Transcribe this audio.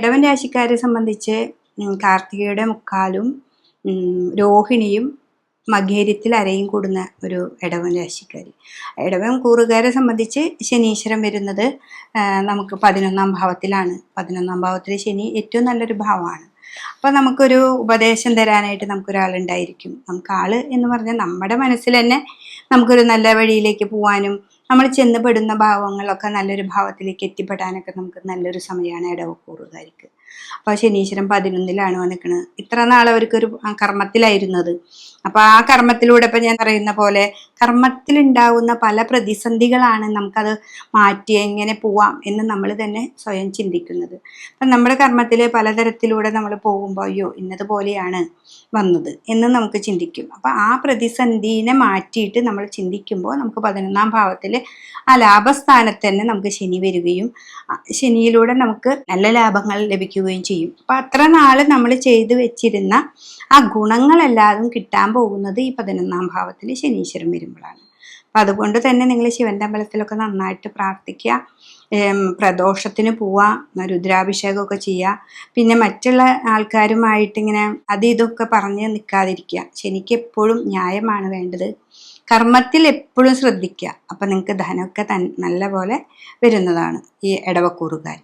ഇടവൻ രാശിക്കാരെ സംബന്ധിച്ച് കാർത്തികയുടെ മുക്കാലും രോഹിണിയും മകേര്യത്തിൽ അരയും കൂടുന്ന ഒരു ഇടവൻ രാശിക്കാരി. ഇടവൻ കൂറുകാരെ സംബന്ധിച്ച് ശനീശ്വരൻ വരുന്നത് നമുക്ക് പതിനൊന്നാം ഭാവത്തിലാണ്. പതിനൊന്നാം ഭാവത്തിൽ ശനി ഏറ്റവും നല്ലൊരു ഭാവമാണ്. അപ്പോൾ നമുക്കൊരു ഉപദേശം തരാനായിട്ട് നമുക്കൊരാളുണ്ടായിരിക്കും. നമുക്ക് ആൾ എന്ന് പറഞ്ഞാൽ നമ്മുടെ മനസ്സിൽ തന്നെ നമുക്കൊരു നല്ല വഴിയിലേക്ക് പോകാനും നമ്മൾ ചെന്നപ്പെടുന്ന ഭാവങ്ങളൊക്കെ നല്ലൊരു ഭാവത്തിലേക്ക് എത്തിപ്പെടാനൊക്കെ നമുക്ക് നല്ലൊരു സമയമാണ് ഇടവക്കൂറുകാർക്ക് അപ്പോൾ ശനീശ്വരൻ പതിനൊന്നിലാണ് വന്നിക്കുന്നത് ഇത്ര നാൾ അവർക്കൊരു കർമ്മത്തിലായിരുന്നത്. അപ്പോൾ ആ കർമ്മത്തിലൂടെ ഇപ്പം ഞാൻ പറയുന്ന പോലെ കർമ്മത്തിലുണ്ടാവുന്ന പല പ്രതിസന്ധികളാണ് നമുക്കത് മാറ്റി എങ്ങനെ പോവാം എന്ന് നമ്മൾ തന്നെ സ്വയം ചിന്തിക്കുന്നത്. അപ്പം നമ്മുടെ കർമ്മത്തിൽ പലതരത്തിലൂടെ നമ്മൾ പോകുമ്പോൾ അയ്യോ ഇന്നതുപോലെയാണ് വന്നത് എന്ന് നമുക്ക് ചിന്തിക്കും. അപ്പം ആ പ്രതിസന്ധിനെ മാറ്റിയിട്ട് നമ്മൾ ചിന്തിക്കുമ്പോൾ നമുക്ക് പതിനൊന്നാം ഭാവത്തിൽ ആ ലാഭസ്ഥാനത്ത് തന്നെ നമുക്ക് ശനി വരികയും ശനിയിലൂടെ നമുക്ക് നല്ല ലാഭങ്ങൾ ലഭിക്കുകയും ചെയ്യും. അപ്പം അത്ര നാൾ നമ്മൾ ചെയ്തു വെച്ചിരുന്ന ആ ഗുണങ്ങളെല്ലാതും കിട്ടാൻ പോകുന്നത് ഈ പതിനൊന്നാം ഭാവത്തിൽ ശനീശ്വരൻ വരുമ്പോഴാണ് അപ്പം അതുകൊണ്ട് തന്നെ നിങ്ങൾ ശിവന്റെ അമ്പലത്തിലൊക്കെ നന്നായിട്ട് പ്രാർത്ഥിക്കുക. പ്രദോഷത്തിന് പോവുക രുദ്രാഭിഷേകമൊക്കെ ചെയ്യുക. പിന്നെ മറ്റുള്ള ആൾക്കാരുമായിട്ട് ഇങ്ങനെ അത് ഇതൊക്കെ പറഞ്ഞ് നിൽക്കാതിരിക്കുക ശനിക്ക് എപ്പോഴും ന്യായമാണ് വേണ്ടത്. കർമ്മത്തിൽ എപ്പോഴും ശ്രദ്ധിക്കുക. അപ്പം നിങ്ങൾക്ക് ധനമൊക്കെ തൻ നല്ല പോലെ വരുന്നതാണ് ഈ ഇടവക്കൂറുകാർ.